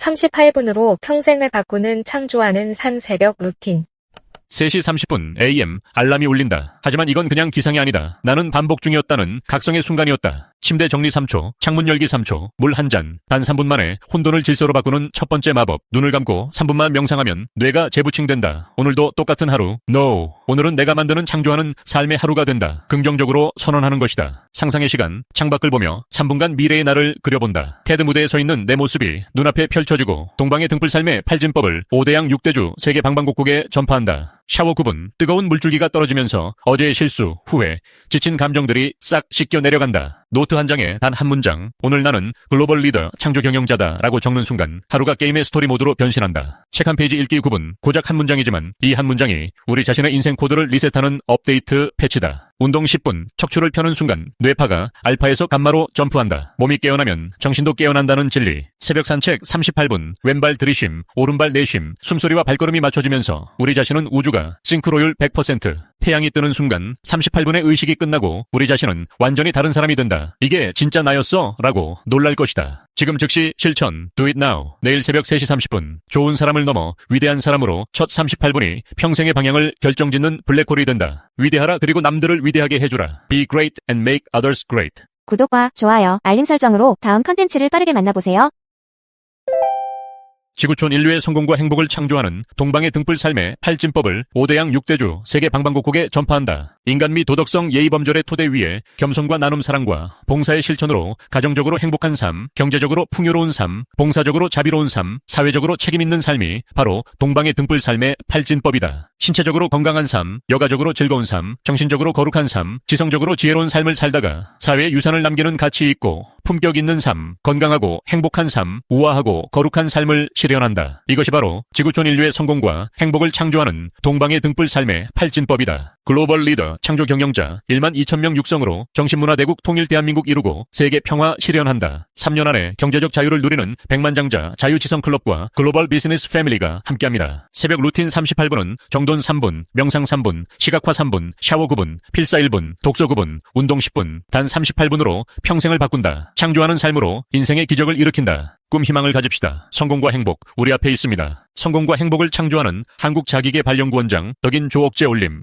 38분으로 평생을 바꾸는 창조하는 산 새벽 루틴. 3시 30분 AM 알람이 울린다. 하지만 이건 그냥 기상이 아니다. 나는 반복 중이었다는 각성의 순간이었다. 침대 정리 3초, 창문 열기 3초, 물 한 잔. 단 3분 만에 혼돈을 질서로 바꾸는 첫 번째 마법. 눈을 감고 3분만 명상하면 뇌가 재부칭된다. 오늘도 똑같은 하루. No. 오늘은 내가 만드는 창조하는 삶의 하루가 된다. 긍정적으로 선언하는 것이다. 상상의 시간, 창밖을 보며 3분간 미래의 나를 그려본다. 테드 무대에 서 있는 내 모습이 눈앞에 펼쳐지고 동방의 등불 삶의 팔진법을 5대양 6대주 세계 방방곡곡에 전파한다. 샤워 9분, 뜨거운 물줄기가 떨어지면서 어제의 실수, 후회, 지친 감정들이 싹 씻겨 내려간다. 노트 한 장에 단 한 문장, 오늘 나는 글로벌 리더, 창조 경영자다 라고 적는 순간 하루가 게임의 스토리 모드로 변신한다. 책 한 페이지 읽기 9분, 고작 한 문장이지만 이 한 문장이 우리 자신의 인생 코드를 리셋하는 업데이트 패치다. 운동 10분, 척추를 펴는 순간 뇌파가 알파에서 감마로 점프한다. 몸이 깨어나면 정신도 깨어난다는 진리. 새벽 산책 38분, 왼발 들이쉼, 오른발 내쉼, 숨소리와 발걸음이 맞춰지면서 우리 자신은 우주가 싱크로율 100%. 태양이 뜨는 순간 38분의 의식이 끝나고 우리 자신은 완전히 다른 사람이 된다. 이게 진짜 나였어? 라고 놀랄 것이다. 지금 즉시 실천. Do it now. 내일 새벽 3시 30분. 좋은 사람을 넘어 위대한 사람으로 첫 38분이 평생의 방향을 결정짓는 블랙홀이 된다. 위대하라 그리고 남들을 위대하게 해주라. Be great and make others great. 구독과 좋아요, 알림 설정으로 다음 컨텐츠를 빠르게 만나보세요. 지구촌 인류의 성공과 행복을 창조하는 동방의 등불 삶의 팔진법을 5대양 6대주 세계 방방곡곡에 전파한다. 인간 미 도덕성 예의범절의 토대 위에 겸손과 나눔 사랑과 봉사의 실천으로 가정적으로 행복한 삶, 경제적으로 풍요로운 삶, 봉사적으로 자비로운 삶, 사회적으로 책임있는 삶이 바로 동방의 등불 삶의 팔진법이다. 신체적으로 건강한 삶, 여가적으로 즐거운 삶, 정신적으로 거룩한 삶, 지성적으로 지혜로운 삶을 살다가 사회에 유산을 남기는 가치 있고 품격 있는 삶, 건강하고 행복한 삶, 우아하고 거룩한 삶을 실현한다. 이것이 바로 지구촌 인류의 성공과 행복을 창조하는 동방의 등불 삶의 팔진법이다. 글로벌 리더, 창조 경영자 1만 2천명 육성으로 정신문화대국 통일 대한민국 이루고 세계 평화 실현한다. 3년 안에 경제적 자유를 누리는 백만장자 자유지성 클럽과 글로벌 비즈니스 패밀리가 함께합니다. 새벽 루틴 38분은 정돈 3분, 명상 3분, 시각화 3분, 샤워 9분, 필사 1분, 독서 9분, 운동 10분, 단 38분으로 평생을 바꾼다. 창조하는 삶으로 인생의 기적을 일으킨다. 꿈 희망을 가집시다. 성공과 행복 우리 앞에 있습니다. 성공과 행복을 창조하는 한국자기계 발령구원장 덕인 조옥재 올림